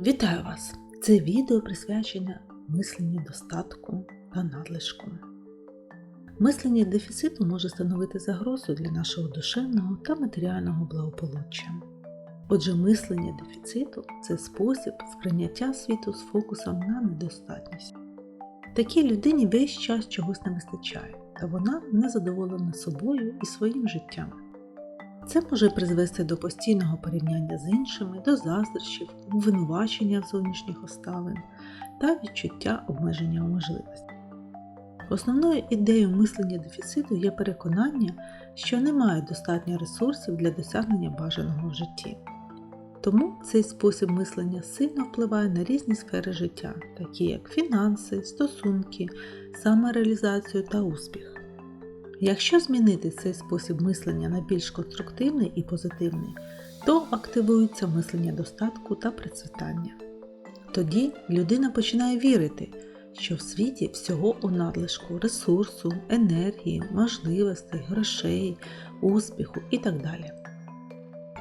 Вітаю вас! Це відео присвячене мисленню достатку та надлишку. Мислення дефіциту може становити загрозу для нашого душевного та матеріального благополуччя. Отже, мислення дефіциту це спосіб сприйняття світу з фокусом на недостатність. Такій людині весь час чогось не вистачає, та вона не задоволена собою і своїм життям. Це може призвести до постійного порівняння з іншими, до заздрощів, обвинувачення зовнішніх обставин та відчуття обмеження у можливостях. Основною ідеєю мислення дефіциту є переконання, що немає достатньо ресурсів для досягнення бажаного в житті. Тому цей спосіб мислення сильно впливає на різні сфери життя, такі як фінанси, стосунки, самореалізацію та успіх. Якщо змінити цей спосіб мислення на більш конструктивний і позитивний, то активується мислення достатку та процвітання. Тоді людина починає вірити, що в світі всього у надлишку ресурсу, енергії, можливостей, грошей, успіху і так далі.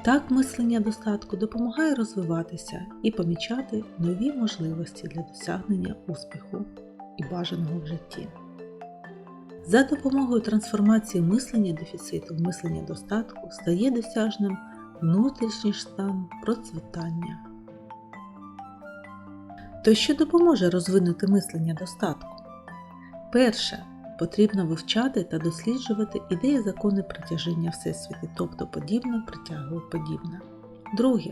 Так мислення достатку допомагає розвиватися і помічати нові можливості для досягнення успіху і бажаного в житті. За допомогою трансформації мислення дефіциту в мислення достатку стає досяжним внутрішній стан процвітання. То що допоможе розвинути мислення достатку? Перше. Потрібно вивчати та досліджувати ідеї закони притяження Всесвіту, тобто подібне притягує подібне. Друге.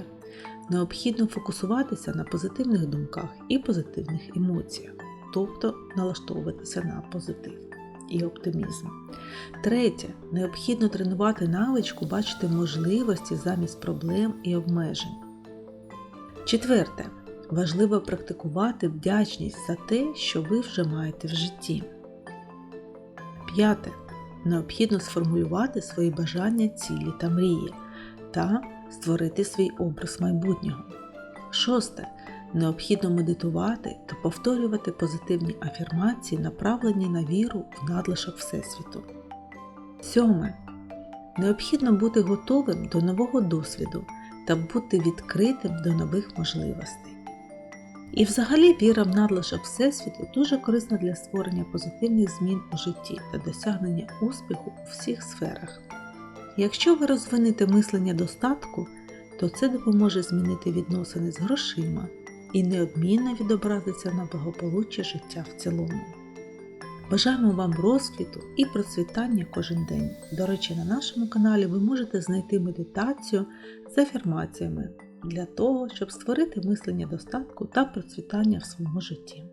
Необхідно фокусуватися на позитивних думках і позитивних емоціях, тобто налаштовуватися на позитив і оптимізм. Третє. Необхідно тренувати навичку бачити можливості замість проблем і обмежень. Четверте. Важливо практикувати вдячність за те, що ви вже маєте в житті. П'яте. Необхідно сформулювати свої бажання, цілі та мрії та створити свій образ майбутнього. Шосте. Необхідно медитувати та повторювати позитивні афірмації, направлені на віру в надлишок Всесвіту. Сьоме. Необхідно бути готовим до нового досвіду та бути відкритим до нових можливостей. І взагалі віра в надлишок Всесвіту дуже корисна для створення позитивних змін у житті та досягнення успіху у всіх сферах. Якщо ви розвинете мислення достатку, то це допоможе змінити відносини з грошима і неодмінно відобразиться на благополуччя життя в цілому. Бажаємо вам розквіту і процвітання кожен день. До речі, на нашому каналі ви можете знайти медитацію з афірмаціями для того, щоб створити мислення достатку та процвітання в своєму житті.